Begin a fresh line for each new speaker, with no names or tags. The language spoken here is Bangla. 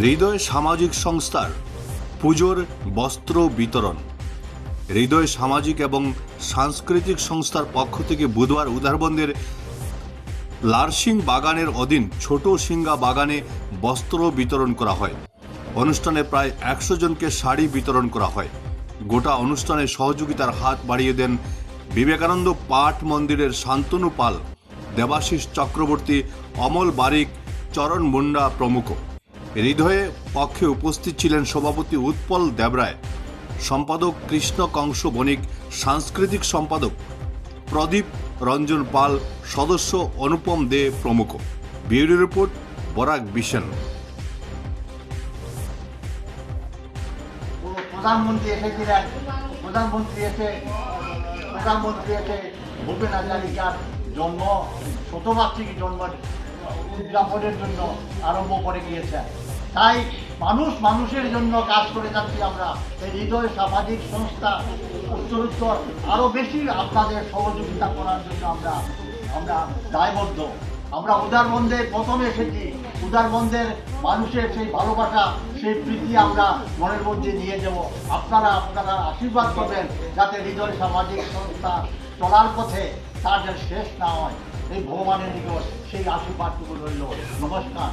হৃদয় সামাজিক সংস্থার পুজোর বস্ত্র বিতরণ। হৃদয় সামাজিক এবং সাংস্কৃতিক সংস্থার পক্ষ থেকে বুধবার উদারবন্দের লারসিং বাগানের অধীন ছোট সিঙ্গা বাগানে বস্ত্র বিতরণ করা হয়। অনুষ্ঠানে প্রায় একশো জনকে শাড়ি বিতরণ করা হয়। গোটা অনুষ্ঠানে সহযোগিতার হাত বাড়িয়ে দেন বিবেকানন্দ পাঠ মন্দিরের শান্তনু পাল, দেবাশিস চক্রবর্তী, অমল বারিক, চরণ মুন্ডা প্রমুখ। হৃদয়ে পক্ষে উপস্থিত ছিলেন সভাপতি উৎপল দেবরায়, সম্পাদক কৃষ্ণ কংস বণিক, সাংস্কৃতিক সম্পাদক প্রদীপ রঞ্জন পাল, সদস্য অনুপম দে প্রমুখ। Bureau report, Barak vision.
প্রধানমন্ত্রী এসেছিলেন প্রধানমন্ত্রী এসে প্রধানমন্ত্রী এসে ভূপেন হাজারিকার জন্ম, শতবার্ষিকী জন্ম উদযাপনের জন্য আরম্ভ করে গিয়েছেন তাই মানুষ মানুষের জন্য কাজ করে যাচ্ছি আমরা। এই হৃদয় সামাজিক সংস্থা উত্তরোত্তর আরও বেশি আপনাদের সহযোগিতা করার জন্য আমরা আমরা দায়বদ্ধ। আমরা উদারবন্ধে প্রথমে এসেছি। উদারবন্ধের মানুষের সেই ভালোবাসা, সেই প্রীতি আমরা মনের মধ্যে নিয়ে যাব আপনারা আপনারা আশীর্বাদ করবেন যাতে হৃদয় সামাজিক সংস্থা চলার পথে যেন শেষ না হয়। এই ভগবানের নিকট সেই আশীর্বাদটুকু রইল। নমস্কার।